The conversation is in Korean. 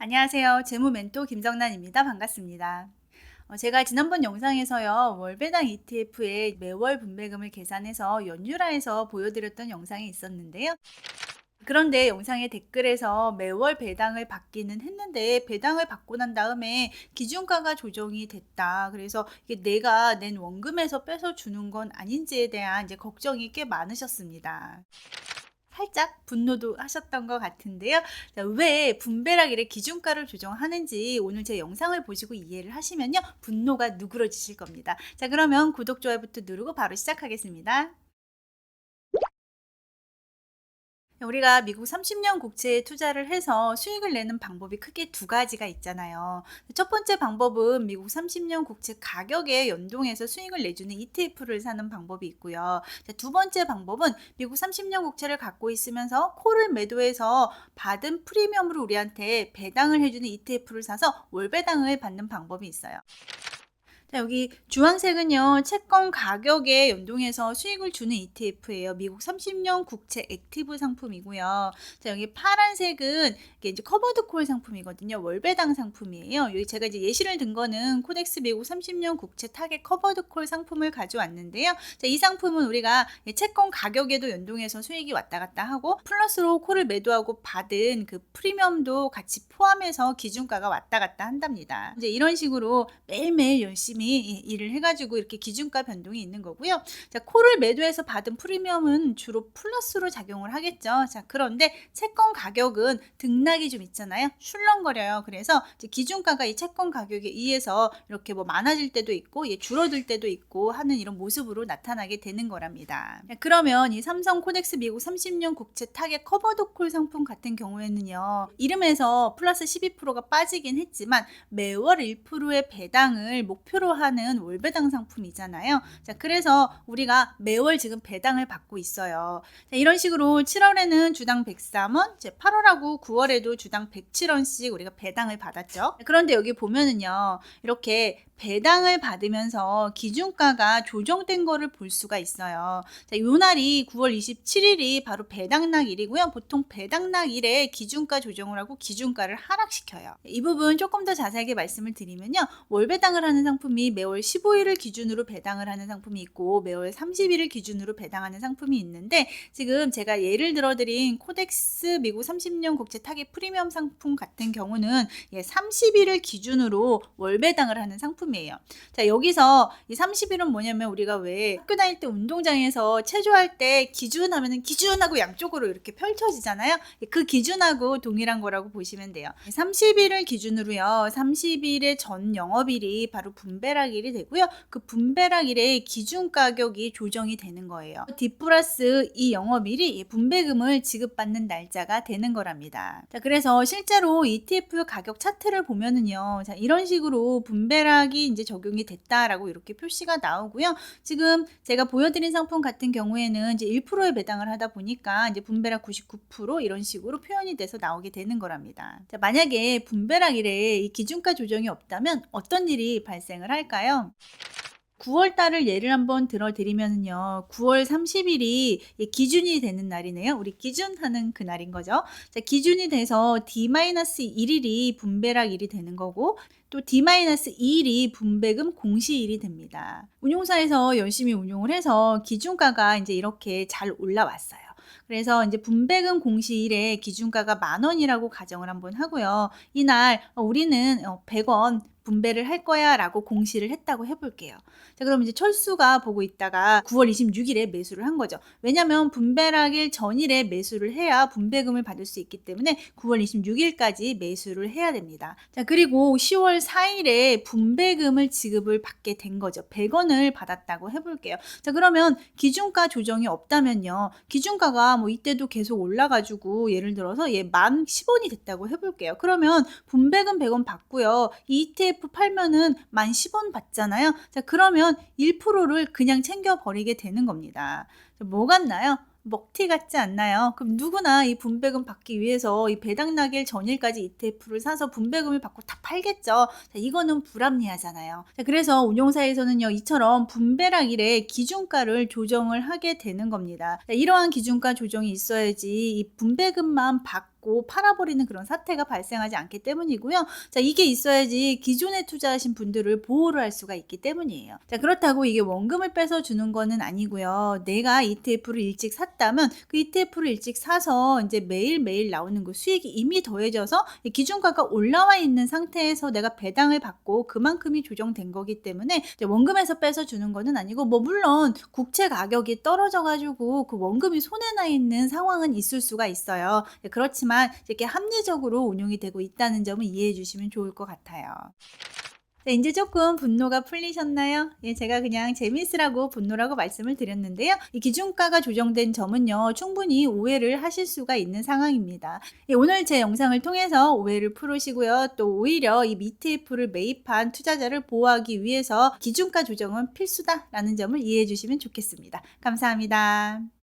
안녕하세요. 재무 멘토 김정란입니다. 반갑습니다. 어, 제가 지난번 영상에서요, 월배당 ETF의 매월 분배금을 계산해서 연율화해서 보여드렸던 영상이 있었는데요. 그런데 영상의 댓글에서 매월 배당을 받기는 했는데 배당을 받고 난 다음에 기준가가 조정이 됐다. 그래서 이게 내가 낸 원금에서 빼서 주는 건 아닌지에 대한 이제 걱정이 꽤 많으셨습니다. 살짝 분노도 하셨던 것 같은데요. 자, 왜 분배락일의 기준가를 조정하는지 오늘 제 영상을 보시고 이해를 하시면요. 분노가 누그러지실 겁니다. 자, 그러면 구독, 좋아요부터 누르고 바로 시작하겠습니다. 우리가 미국 30년 국채에 투자를 해서 수익을 내는 방법이 크게 두 가지가 있잖아요. 첫 번째 방법은 미국 30년 국채 가격에 연동해서 수익을 내주는 ETF를 사는 방법이 있고요. 자, 두 번째 방법은 미국 30년 국채를 갖고 있으면서 콜을 매도해서 받은 프리미엄으로 우리한테 배당을 해주는 ETF를 사서 월배당을 받는 방법이 있어요. 자, 여기 주황색은요, 채권 가격에 연동해서 수익을 주는 ETF예요. 미국 30년 국채 액티브 상품이고요. 자, 여기 파란색은 이게 이제 커버드 콜 상품이거든요. 월배당 상품이에요. 여기 제가 이제 예시를 든 거는 코덱스 미국 30년 국채 타겟 커버드 콜 상품을 가져왔는데요. 자, 이 상품은 우리가 채권 가격에도 연동해서 수익이 왔다 갔다 하고 플러스로 콜을 매도하고 받은 그 프리미엄도 같이 포함해서 기준가가 왔다 갔다 한답니다. 이제 이런 식으로 매일매일 열심히 일을 해가지고 이렇게 기준가 변동이 있는 거고요. 자, 콜을 매도해서 받은 프리미엄은 주로 플러스로 작용을 하겠죠. 자, 그런데 채권 가격은 등락이 좀 있잖아요. 출렁거려요. 그래서 기준가가 이 채권 가격에 의해서 이렇게 뭐 많아질 때도 있고 예, 줄어들 때도 있고 하는 이런 모습으로 나타나게 되는 거랍니다. 자, 그러면 이 삼성 코덱스 미국 30년 국채 타겟 커버드 콜 상품 같은 경우에는요. 이름에서 플러스 12%가 빠지긴 했지만 매월 1%의 배당을 목표로 하는 월배당 상품이잖아요. 자, 그래서 우리가 매월 지금 배당을 받고 있어요. 자, 이런 식으로 7월에는 주당 103원, 8월하고 9월에도 주당 107원씩 우리가 배당을 받았죠. 그런데 여기 보면은요. 이렇게 배당을 받으면서 기준가가 조정된 거를 볼 수가 있어요. 자, 요 날이 9월 27일이 바로 배당락일이고요. 보통 배당락일에 기준가 조정을 하고 기준가를 하락시켜요. 이 부분 조금 더 자세하게 말씀을 드리면요. 월배당을 하는 상품이 매월 15일을 기준으로 배당을 하는 상품이 있고 매월 30일을 기준으로 배당하는 상품이 있는데 지금 제가 예를 들어드린 코덱스 미국 30년 국채 타겟 프리미엄 상품 같은 경우는 예, 30일을 기준으로 월 배당을 하는 상품이에요. 자 여기서 이 30일은 뭐냐면 우리가 왜 학교 다닐 때 운동장에서 체조할 때 기준 하면은 기준하고 양쪽으로 이렇게 펼쳐지잖아요. 그 기준하고 동일한 거라고 보시면 돼요. 30일을 기준으로요. 30일의 전 영업일이 바로 분배 락일이 되고요. 그 분배락일에 기준 가격이 조정이 되는 거예요. D 플러스 이 영업일이 분배금을 지급받는 날짜가 되는 거랍니다. 자, 그래서 실제로 ETF 가격 차트를 보면은요. 자, 이런 식으로 분배락이 이제 적용이 됐다라고 이렇게 표시가 나오고요. 지금 제가 보여드린 상품 같은 경우에는 이제 1%의 배당을 하다 보니까 이제 분배락 99% 이런 식으로 표현이 돼서 나오게 되는 거랍니다. 자, 만약에 분배락일에 이 기준가 조정이 없다면 어떤 일이 발생을 할까요? 9월 달을 예를 한번 들어드리면요. 9월 30일이 기준이 되는 날이네요. 우리 기준하는 그 날인 거죠. 자, 기준이 돼서 D-1일이 분배락일이 되는 거고 또 D-2일이 분배금 공시일이 됩니다. 운용사에서 열심히 운용을 해서 기준가가 이제 이렇게 잘 올라왔어요. 그래서 이제 분배금 공시일에 기준가가 만 원이라고 가정을 한번 하고요. 이날 우리는 100원 분배를 할 거야 라고 공시를 했다고 해볼게요. 자, 그럼 이제 철수가 보고 있다가 9월 26일에 매수를 한 거죠. 왜냐면 분배락일 전일에 매수를 해야 분배금을 받을 수 있기 때문에 9월 26일까지 매수를 해야 됩니다. 자, 그리고 10월 4일에 분배금을 지급을 받게 된 거죠. 100원을 받았다고 해볼게요. 자, 그러면 기준가 조정이 없다면요. 기준가가 뭐 이때도 계속 올라가지고 예를 들어서 얘 만 10원이 됐다고 해볼게요. 그러면 분배금 100원 받고요. 이 ETF 팔면은 만 10원 받잖아요. 자, 그러면 1%를 그냥 챙겨버리게 되는 겁니다. 뭐 같나요? 먹튀 같지 않나요? 그럼 누구나 이 분배금 받기 위해서 이 배당락일 전일까지 ETF를 사서 분배금을 받고 다 팔겠죠. 자, 이거는 불합리하잖아요. 자, 그래서 운용사에서는요, 이처럼 분배락일에 기준가를 조정을 하게 되는 겁니다. 자, 이러한 기준가 조정이 있어야지 이 분배금만 받고 받고 팔아버리는 그런 사태가 발생하지 않기 때문이고요. 자, 이게 있어야지 기존에 투자하신 분들을 보호를 할 수가 있기 때문이에요. 자, 그렇다고 이게 원금을 빼서 주는 거는 아니고요. 내가 ETF를 일찍 샀다면 그 ETF를 일찍 사서 이제 매일매일 나오는 그 수익이 이미 더해져서 이 기준가가 올라와 있는 상태에서 내가 배당을 받고 그만큼이 조정된 거기 때문에 원금에서 빼서 주는 거는 아니고 뭐 물론 국채 가격이 떨어져 가지고 그 원금이 손에 나 있는 상황은 있을 수가 있어요. 네, 그렇지만 이렇게 합리적으로 운용이 되고 있다는 점을 이해해 주시면 좋을 것 같아요. 자, 이제 조금 분노가 풀리셨나요? 예, 제가 그냥 재미있으라고 분노라고 말씀을 드렸는데요. 이 기준가가 조정된 점은요, 충분히 오해를 하실 수가 있는 상황입니다. 예, 오늘 제 영상을 통해서 오해를 풀으시고요. 또 오히려 이 ETF를 매입한 투자자를 보호하기 위해서 기준가 조정은 필수다라는 점을 이해해 주시면 좋겠습니다. 감사합니다.